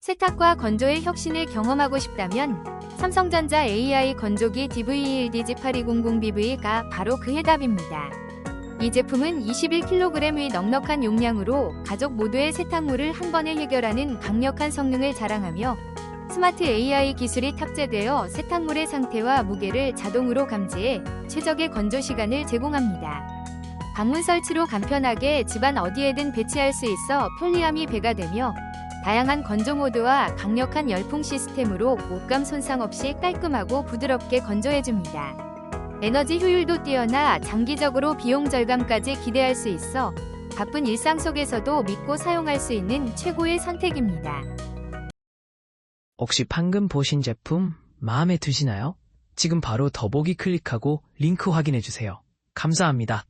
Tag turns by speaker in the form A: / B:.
A: 세탁과 건조의 혁신을 경험하고 싶다면 삼성전자 AI 건조기 DV1DG8200BV가 바로 그 해답입니다. 이 제품은 21kg의 넉넉한 용량으로 가족 모두의 세탁물을 한 번에 해결하는 강력한 성능을 자랑하며 스마트 AI 기술이 탑재되어 세탁물의 상태와 무게를 자동으로 감지해 최적의 건조 시간을 제공합니다. 방문 설치로 간편하게 집안 어디에든 배치할 수 있어 편리함이 배가 되며 다양한 건조 모드와 강력한 열풍 시스템으로 옷감 손상 없이 깔끔하고 부드럽게 건조해줍니다. 에너지 효율도 뛰어나 장기적으로 비용 절감까지 기대할 수 있어 바쁜 일상 속에서도 믿고 사용할 수 있는 최고의 선택입니다.
B: 혹시 방금 보신 제품 마음에 드시나요? 지금 바로 더보기 클릭하고 링크 확인해주세요. 감사합니다.